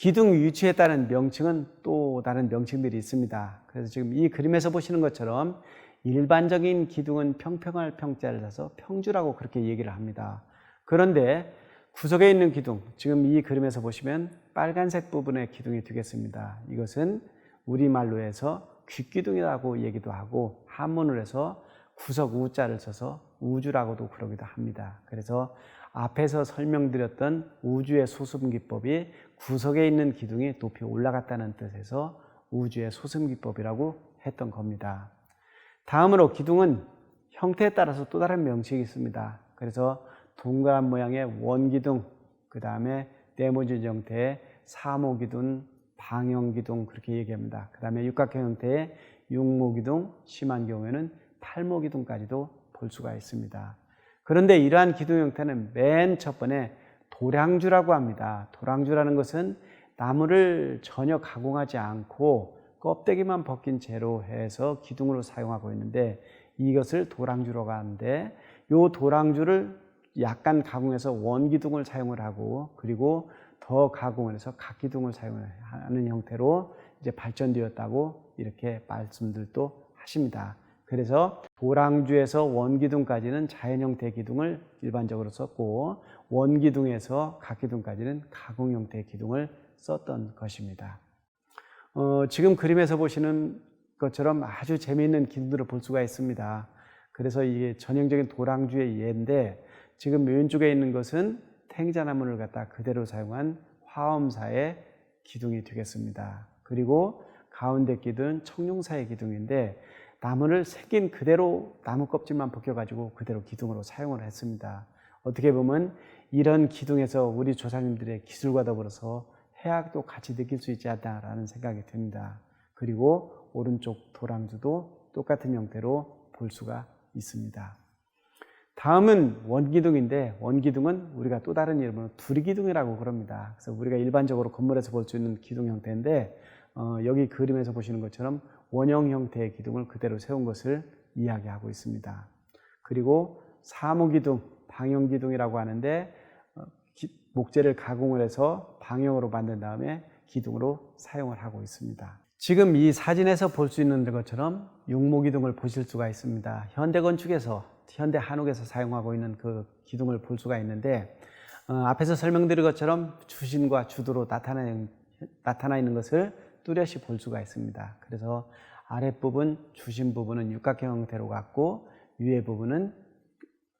기둥 위치에 따른 명칭은 또 다른 명칭들이 있습니다. 그래서 지금 이 그림에서 보시는 것처럼 일반적인 기둥은 평평할 평자를 써서 평주라고 그렇게 얘기를 합니다. 그런데 구석에 있는 기둥, 지금 이 그림에서 보시면 빨간색 부분의 기둥이 되겠습니다. 이것은 우리말로 해서 귓기둥이라고 얘기도 하고 한문으로 해서 구석 우자를 써서 우주라고도 그러기도 합니다. 그래서 앞에서 설명드렸던 우주의 소승기법이 구석에 있는 기둥이 높이 올라갔다는 뜻에서 우주의 소승기법이라고 했던 겁니다. 다음으로 기둥은 형태에 따라서 또 다른 명칭이 있습니다. 그래서 동그란 모양의 원기둥, 그 다음에 네모진 형태의 사모기둥, 방형기둥 그렇게 얘기합니다. 그 다음에 육각형 형태의 육모기둥, 심한 경우에는 팔모 기둥까지도 볼 수가 있습니다. 그런데 이러한 기둥 형태는 맨 첫 번에 도량주라고 합니다. 도량주라는 것은 나무를 전혀 가공하지 않고 껍데기만 벗긴 채로 해서 기둥으로 사용하고 있는데 이것을 도랑주라고 하는데 이 도랑주를 약간 가공해서 원기둥을 사용을 하고 그리고 더 가공을 해서 각기둥을 사용하는 형태로 이제 발전되었다고 이렇게 말씀들도 하십니다. 그래서 도랑주에서 원기둥까지는 자연 형태의 기둥을 일반적으로 썼고 원기둥에서 각기둥까지는 가공 형태의 기둥을 썼던 것입니다. 어, 지금 그림에서 보시는 것처럼 아주 재미있는 기둥들을 볼 수가 있습니다. 그래서 이게 전형적인 도랑주의 예인데 지금 왼쪽에 있는 것은 탱자나무를 갖다 그대로 사용한 화엄사의 기둥이 되겠습니다. 그리고 가운데 기둥은 청룡사의 기둥인데 나무를 새긴 그대로 나무 껍질만 벗겨가지고 그대로 기둥으로 사용을 했습니다. 어떻게 보면 이런 기둥에서 우리 조상님들의 기술과 더불어서 해악도 같이 느낄 수 있지 않나라는 생각이 듭니다. 그리고 오른쪽 도랑주도 똑같은 형태로 볼 수가 있습니다. 다음은 원기둥인데 원기둥은 우리가 또 다른 이름으로 두리기둥이라고 그럽니다. 그래서 우리가 일반적으로 건물에서 볼 수 있는 기둥 형태인데 어, 여기 그림에서 보시는 것처럼 원형 형태의 기둥을 그대로 세운 것을 이야기하고 있습니다. 그리고 사무기둥, 방형기둥이라고 하는데 어, 기, 목재를 가공을 해서 방형으로 만든 다음에 기둥으로 사용을 하고 있습니다. 지금 이 사진에서 볼 수 있는 것처럼 육모기둥을 보실 수가 있습니다. 현대 건축에서 현대 한옥에서 사용하고 있는 그 기둥을 볼 수가 있는데 어, 앞에서 설명드린 것처럼 주신과 주도로 나타나, 나타나 있는 것을 뚜렷이 볼 수가 있습니다. 그래서 아랫부분 주신 부분은 육각형 형태로 갖고 위에 부분은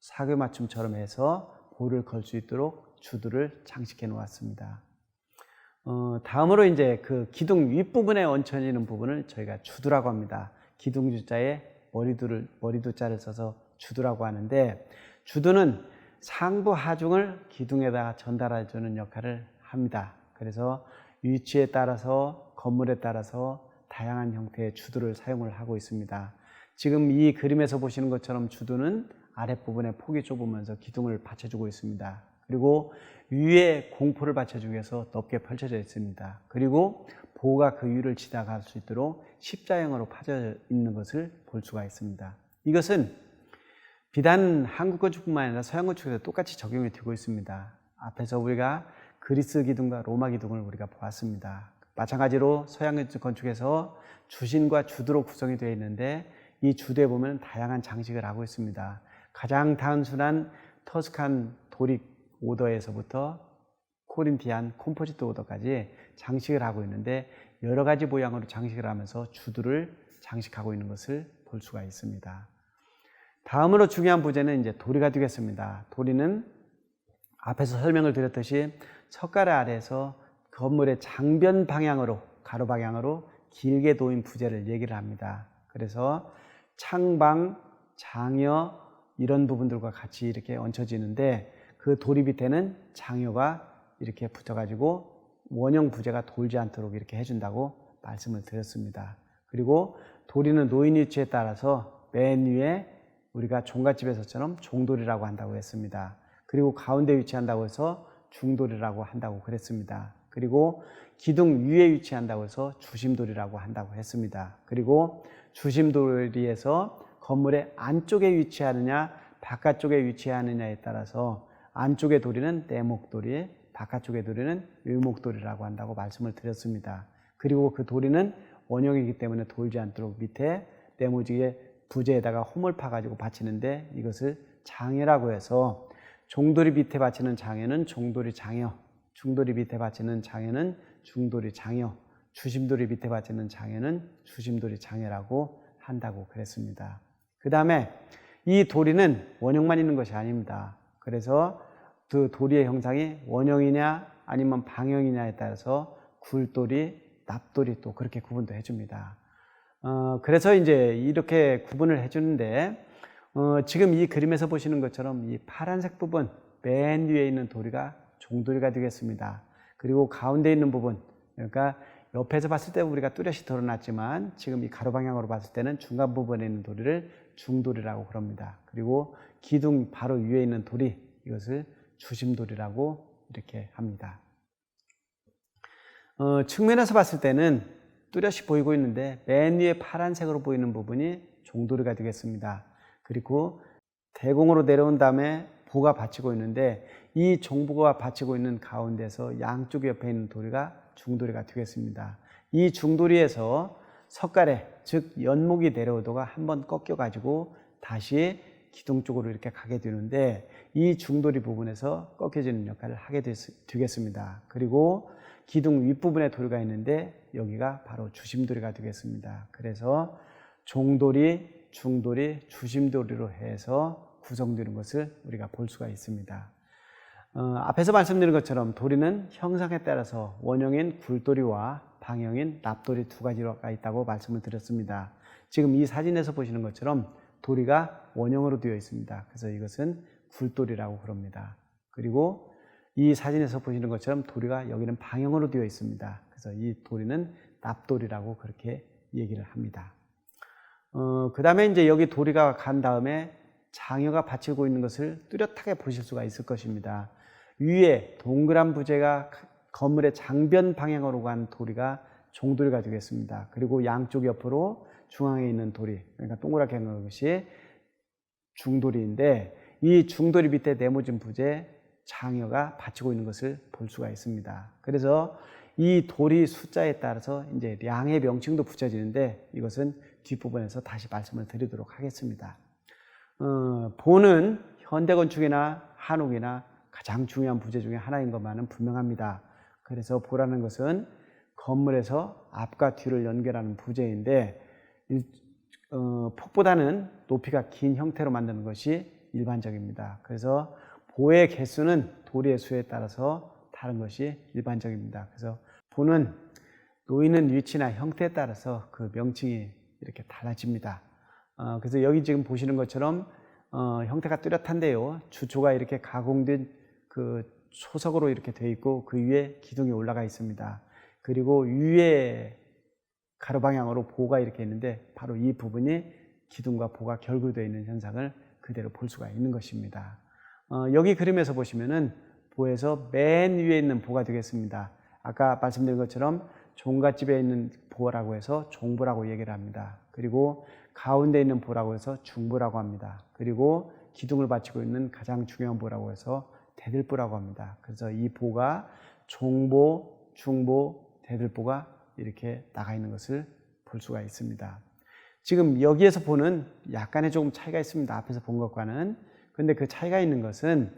사교 맞춤처럼 해서 볼을 걸 수 있도록 주도를 장식해 놓았습니다. 어, 다음으로 이제 그 기둥 윗부분에 얹혀지는 부분을 저희가 주두라고 합니다. 기둥 주자에 머리두를, 머리두자를 써서 주두라고 하는데 주두는 상부 하중을 기둥에다가 전달해 주는 역할을 합니다. 그래서 위치에 따라서 건물에 따라서 다양한 형태의 주두를 사용을 하고 있습니다. 지금 이 그림에서 보시는 것처럼 주두는 아랫부분에 폭이 좁으면서 기둥을 받쳐주고 있습니다. 그리고 위에 공포를 받쳐주기 위해서 넓게 펼쳐져 있습니다. 그리고 보호가 그 위를 지나갈 수 있도록 십자형으로 파져 있는 것을 볼 수가 있습니다. 이것은 비단 한국 건축뿐만 아니라 서양 건축에서 똑같이 적용이 되고 있습니다. 앞에서 우리가 그리스 기둥과 로마 기둥을 우리가 보았습니다. 마찬가지로 서양 건축에서 주신과 주도로 구성이 되어 있는데 이 주도에 보면 다양한 장식을 하고 있습니다. 가장 단순한 터스칸 도립 오더에서부터 코린티안 콤포지트 오더까지 장식을 하고 있는데 여러 가지 모양으로 장식을 하면서 주두를 장식하고 있는 것을 볼 수가 있습니다. 다음으로 중요한 부재는 이제 도리가 되겠습니다. 도리는 앞에서 설명을 드렸듯이 석가래 아래에서 건물의 장변 방향으로 가로 방향으로 길게 놓인 부재를 얘기를 합니다. 그래서 창방, 장여 이런 부분들과 같이 이렇게 얹혀지는데 그 도리 밑에는 장여가 이렇게 붙어가지고 원형 부재가 돌지 않도록 이렇게 해준다고 말씀을 드렸습니다. 그리고 도리는 노인 위치에 따라서 맨 위에 우리가 종갓집에서처럼 종돌이라고 한다고 했습니다. 그리고 가운데 위치한다고 해서 중돌이라고 한다고 그랬습니다. 그리고 기둥 위에 위치한다고 해서 주심돌이라고 한다고 했습니다. 그리고 주심돌이에서 건물의 안쪽에 위치하느냐 바깥쪽에 위치하느냐에 따라서 안쪽의 도리는 내목돌이, 바깥쪽의 도리는 의목도리라고 한다고 말씀을 드렸습니다. 그리고 그 도리는 원형이기 때문에 돌지 않도록 밑에 네모지게 부재에다가 홈을 파가지고 받치는데 이것을 장애라고 해서 종돌이 밑에 받치는 장애는 종돌이 장여, 중돌이 밑에 받치는 장애는 중돌이 장여, 주심돌이 밑에 받치는 장애는 주심돌이 장애라고 한다고 그랬습니다. 그 다음에 이 도리는 원형만 있는 것이 아닙니다. 그래서 그 도리의 형상이 원형이냐 아니면 방형이냐에 따라서 굴돌이, 납돌이 또 그렇게 구분도 해줍니다. 어, 그래서 이제 이렇게 구분을 해주는데 어, 지금 이 그림에서 보시는 것처럼 이 파란색 부분 맨 위에 있는 도리가 종도리가 되겠습니다. 그리고 가운데 있는 부분 그러니까 옆에서 봤을 때 우리가 뚜렷이 드러났지만 지금 이 가로 방향으로 봤을 때는 중간 부분에 있는 도리를 중도리라고 그럽니다. 그리고 기둥 바로 위에 있는 도리 이것을 주심도리라고 이렇게 합니다. 어, 측면에서 봤을 때는 뚜렷이 보이고 있는데 맨 위에 파란색으로 보이는 부분이 종도리가 되겠습니다. 그리고 대공으로 내려온 다음에 보가 받치고 있는데 이 종부가 받치고 있는 가운데서 양쪽 옆에 있는 도리가 중도리가 되겠습니다. 이 중도리에서 석가래 즉 연목이 내려오다가 한번 꺾여 가지고 다시 기둥 쪽으로 이렇게 가게 되는데 이 중도리 부분에서 꺾여지는 역할을 하게 되겠습니다. 그리고 기둥 윗부분에 도리가 있는데 여기가 바로 주심도리가 되겠습니다. 그래서 종도리, 중도리, 주심도리로 해서 구성되는 것을 우리가 볼 수가 있습니다. 어, 앞에서 말씀드린 것처럼 도리는 형상에 따라서 원형인 굴도리와 방형인 납도리 두 가지가 있다고 말씀을 드렸습니다. 지금 이 사진에서 보시는 것처럼 도리가 원형으로 되어 있습니다. 그래서 이것은 굴도리라고 그럽니다. 그리고 이 사진에서 보시는 것처럼 도리가 여기는 방형으로 되어 있습니다. 그래서 이 도리는 납도리라고 그렇게 얘기를 합니다. 어, 그 다음에 이제 여기 도리가 간 다음에 장여가 받치고 있는 것을 뚜렷하게 보실 수가 있을 것입니다. 위에 동그란 부재가 건물의 장변 방향으로 간 도리가 종도리가 되겠습니다. 그리고 양쪽 옆으로 중앙에 있는 도리, 그러니까 동그랗게 한 것이 중도리인데 이 중도리 밑에 네모진 부재 장여가 받치고 있는 것을 볼 수가 있습니다. 그래서 이 도리 숫자에 따라서 이제 량의 명칭도 붙여지는데 이것은 뒷부분에서 다시 말씀을 드리도록 하겠습니다. 어, 보는 현대 건축이나 한옥이나 가장 중요한 부재 중에 하나인 것만은 분명합니다. 그래서 보라는 것은 건물에서 앞과 뒤를 연결하는 부재인데 어, 폭보다는 높이가 긴 형태로 만드는 것이 일반적입니다. 그래서 보의 개수는 도리의 수에 따라서 다른 것이 일반적입니다. 그래서 보는 놓이는 위치나 형태에 따라서 그 명칭이 이렇게 달라집니다. 어, 그래서 여기 지금 보시는 것처럼 어, 형태가 뚜렷한데요. 주초가 이렇게 가공된 그 초석으로 이렇게 되어 있고 그 위에 기둥이 올라가 있습니다. 그리고 위에 가로 방향으로 보가 이렇게 있는데 바로 이 부분이 기둥과 보가 결구되어 있는 현상을 그대로 볼 수가 있는 것입니다. 어, 여기 그림에서 보시면은 보에서 맨 위에 있는 보가 되겠습니다. 아까 말씀드린 것처럼 종갓집에 있는 보라고 해서 종보라고 얘기를 합니다. 그리고 가운데 있는 보라고 해서 중보라고 합니다. 그리고 기둥을 바치고 있는 가장 중요한 보라고 해서 대들보라고 합니다. 그래서 이 보가 종보, 중보, 대들보가 이렇게 나가 있는 것을 볼 수가 있습니다. 지금 여기에서 보는 약간의 조금 차이가 있습니다. 앞에서 본 것과는. 근데 그 차이가 있는 것은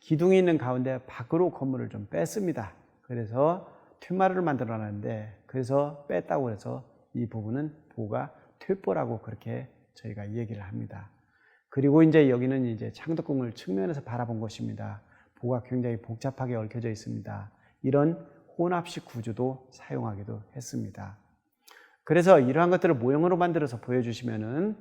기둥이 있는 가운데 밖으로 건물을 좀 뺐습니다. 그래서 툇마루를 만들어 놨는데 그래서 뺐다고 해서 이 부분은 보가 툇보라고 그렇게 저희가 얘기를 합니다. 그리고 이제 여기는 이제 창덕궁을 측면에서 바라본 것입니다. 보가 굉장히 복잡하게 얽혀져 있습니다. 이런 혼합식 구조도 사용하기도 했습니다. 그래서 이러한 것들을 모형으로 만들어서 보여주시면은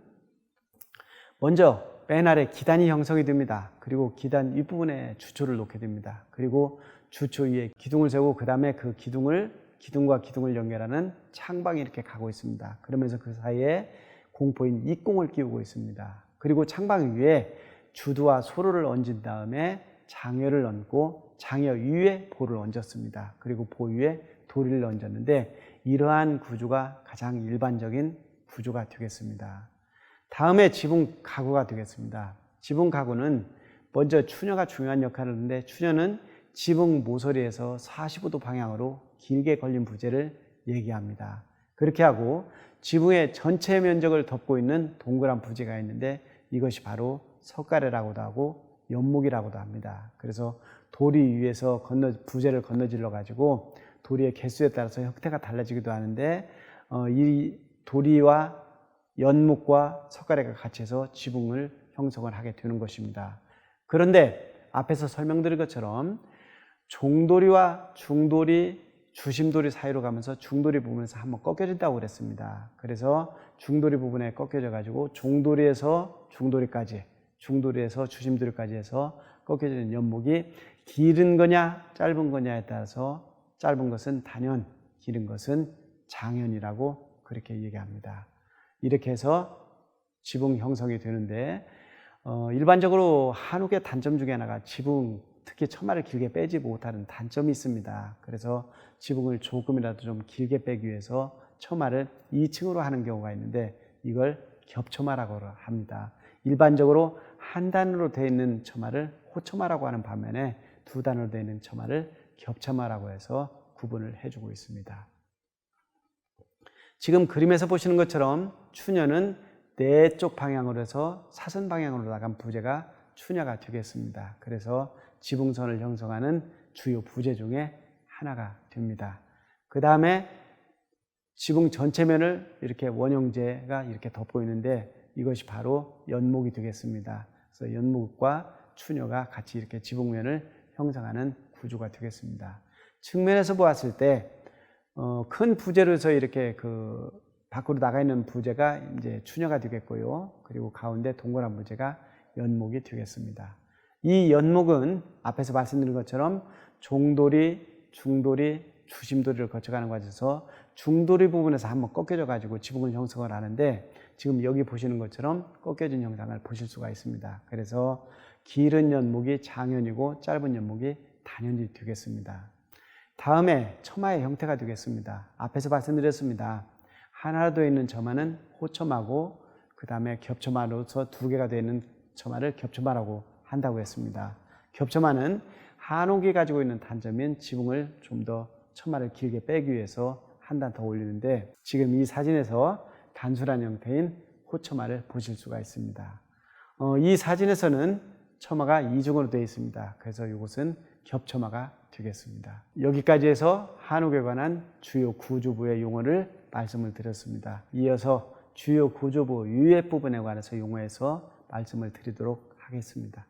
먼저 맨 아래 기단이 형성이 됩니다. 그리고 기단 윗부분에 주초를 놓게 됩니다. 그리고 주초 위에 기둥을 세우고 그 다음에 그 기둥을 기둥과 기둥을 연결하는 창방이 이렇게 가고 있습니다. 그러면서 그 사이에 공포인 입공을 끼우고 있습니다. 그리고 창방 위에 주두와 소로를 얹은 다음에 장여를 얹고 장여 위에 보를 얹었습니다. 그리고 보 위에 도리를 얹었는데 이러한 구조가 가장 일반적인 구조가 되겠습니다. 다음에 지붕 가구가 되겠습니다. 지붕 가구는 먼저 추녀가 중요한 역할을 하는데 추녀는 지붕 모서리에서 45도 방향으로 길게 걸린 부재를 얘기합니다. 그렇게 하고 지붕의 전체 면적을 덮고 있는 동그란 부재가 있는데 이것이 바로 석가래라고도 하고 연목이라고도 합니다. 그래서 도리 위에서 건너 부재를 건너질러 가지고 도리의 개수에 따라서 형태가 달라지기도 하는데 어, 이 도리와 연목과 석가래가 같이 해서 지붕을 형성을 하게 되는 것입니다. 그런데 앞에서 설명드린 것처럼 종도리와 중도리, 주심도리 사이로 가면서 중도리 부분에서 한번 꺾여진다고 그랬습니다. 그래서 중도리 부분에 꺾여져 가지고 종도리에서 중도리까지, 중도리 에서 주심도리까지 해서 꺾여지는 연목이 길은 거냐, 짧은 거냐에 따라서 짧은 것은 단연, 길은 것은 장연이라고 그렇게 얘기합니다. 이렇게 해서 지붕 형성이 되는데 어, 일반적으로 한옥의 단점 중에 하나가 지붕 특히 처마를 길게 빼지 못하는 단점이 있습니다. 그래서 지붕을 조금이라도 좀 길게 빼기 위해서 처마를 2층으로 하는 경우가 있는데 이걸 겹처마라고 합니다. 일반적으로 한 단으로 되어 있는 처마를 호처마라고 하는 반면에 두 단으로 되어 있는 처마를 겹처마라고 해서 구분을 해주고 있습니다. 지금 그림에서 보시는 것처럼 추녀는 내쪽 방향으로 해서 사선 방향으로 나간 부재가 추녀가 되겠습니다. 그래서 지붕선을 형성하는 주요 부재 중에 하나가 됩니다. 그 다음에 지붕 전체면을 이렇게 원형재가 이렇게 덮고 있는데 이것이 바로 연목이 되겠습니다. 그래서 연목과 추녀가 같이 이렇게 지붕면을 형성하는 구조가 되겠습니다. 측면에서 보았을 때, 어, 큰 부재로서 이렇게 그 밖으로 나가 있는 부재가 이제 추녀가 되겠고요. 그리고 가운데 동그란 부재가 연목이 되겠습니다. 이 연목은 앞에서 말씀드린 것처럼 종돌이, 중돌이, 주심돌이를 거쳐가는 과정에서 중돌이 부분에서 한번 꺾여져 가지고 지붕을 형성을 하는데 지금 여기 보시는 것처럼 꺾여진 형상을 보실 수가 있습니다. 그래서 길은 연목이 장연이고 짧은 연목이 단연이 되겠습니다. 다음에 처마의 형태가 되겠습니다. 앞에서 말씀드렸습니다. 하나로 있는 처마는 호처마고 그 다음에 겹처마로서 두 개가 되어 있는 처마를 겹처마라고 한다고 했습니다. 겹처마는 한옥이 가지고 있는 단점인 지붕을 좀 더 처마를 길게 빼기 위해서 한 단 더 올리는데 지금 이 사진에서 단순한 형태인 호처마를 보실 수가 있습니다. 어, 이 사진에서는 처마가 이중으로 되어 있습니다. 그래서 이것은 겹처마가 되겠습니다. 여기까지 해서 한옥에 관한 주요 구조부의 용어를 말씀을 드렸습니다. 이어서 주요 구조부 유예 부분에 관해서 용어에서 말씀을 드리도록 하겠습니다.